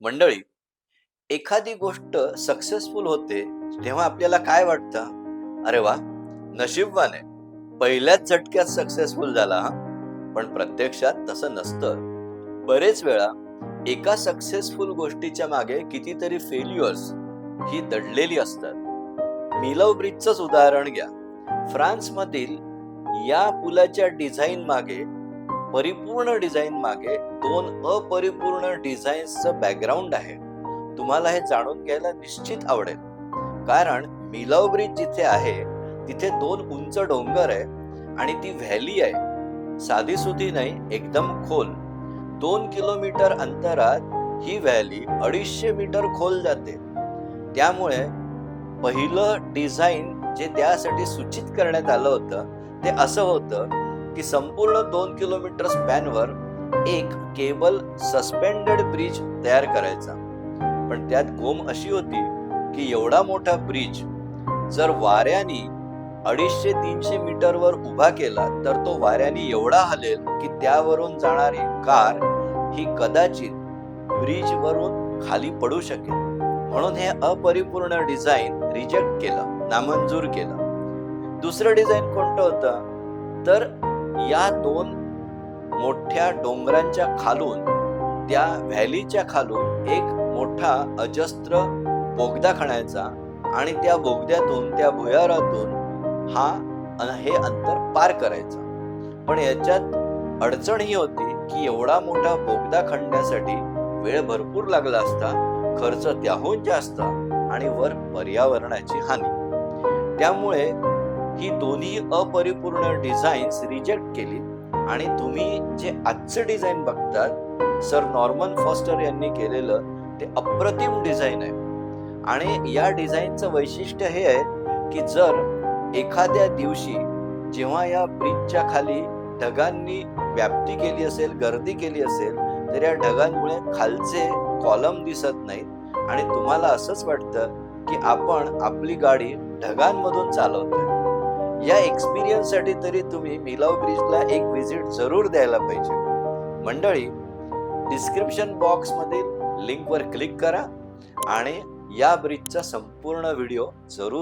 मंडळी एखादी गोष्ट सक्सेसफुल होते तेव्हा आपल्याला काय वाटतं? अरे वा नशीबवान. आहे पहिल्याच झटक्यात सक्सेसफुल झाला हा. पण प्रत्यक्षात तसं नसतं. बरेच वेळा एका सक्सेसफुल गोष्टीच्या मागे कितीतरी फेल्युअर्स ही दडलेली असतात. मिलव ब्रिजचंच उदाहरण घ्या. फ्रान्समधील या पुलाच्या डिझाईन मागे परिपूर्ण डिझाईन मागे दोन अपरिपूर्ण डिझाईन्सचं बॅकग्राऊंड आहे. तुम्हाला हे जाणून घ्यायला निश्चित आवडेल. कारण मिलाव ब्रिज जिथे आहे तिथे दोन उंच डोंगर आहे आणि ती व्हॅली आहे. साधी सुधी नाही एकदम खोल. दोन किलोमीटर अंतरात ही व्हॅली अडीचशे मीटर खोल जाते. त्यामुळे पहिलं डिझाईन जे त्यासाठी सूचित करण्यात आलं होतं ते असं होतं की संपूर्ण दोन किलोमीटर स्पॅनवर एक केबल सस्पेंडेड ब्रिज तयार करायचा. पण त्यात गोम अशी होती की एवढा मोठा ब्रिज जर वाऱ्याने अडीचशे तीनशे मीटरवर उभा केला तर तो वाऱ्याने एवढा हलेल की त्यावरून जाणारी कार ही कदाचित ब्रिज वरून खाली पडू शकेल. म्हणून हे अपरिपूर्ण डिझाईन रिजेक्ट केलं नामंजूर केलं. दुसरं डिझाईन कोणतं होतं? तर या दोन मोठ्या डोंगरांच्या खालून त्या व्हॅलीच्या खालून एक मोठा अजस्त्र बोगदा खणायचा आणि त्या बोगद्यातून त्या भुयारातून हा हे अंतर पार करायचं. पण याच्यात अडचण ही होती की एवढा मोठा बोगदा खणण्यासाठी वेळ भरपूर लागला असता खर्च त्याहून जास्त आणि वर पर्यावरणाची हानी. त्यामुळे ही दोन्ही अपरिपूर्ण डिझाईन्स रिजेक्ट केली. आणि तुम्ही जे आजचं डिझाईन बघतात सर नॉर्मन फॉस्टर यांनी केलेलं ते अप्रतिम डिझाईन आहे. आणि या डिझाईनचं वैशिष्ट्य हे आहे की जर एखाद्या दिवशी जेव्हा या ब्रिजच्या खाली ढगांनी व्याप्ती केली असेल गर्दी केली असेल तर या ढगांमुळे खालचे कॉलम दिसत नाहीत. आणि तुम्हाला असंच वाटतं की आपण आपली गाडी ढगांमधून चालवतोय. या एक्सपिरियन्ससाठी तरी तुम्ही मिलाव ब्रिजला एक व्हिजिट जरूर द्यायला पाहिजे. मंडळी डिस्क्रिप्शन बॉक्समधील लिंकवर क्लिक करा आणि या ब्रिजचा संपूर्ण व्हिडिओ जरूर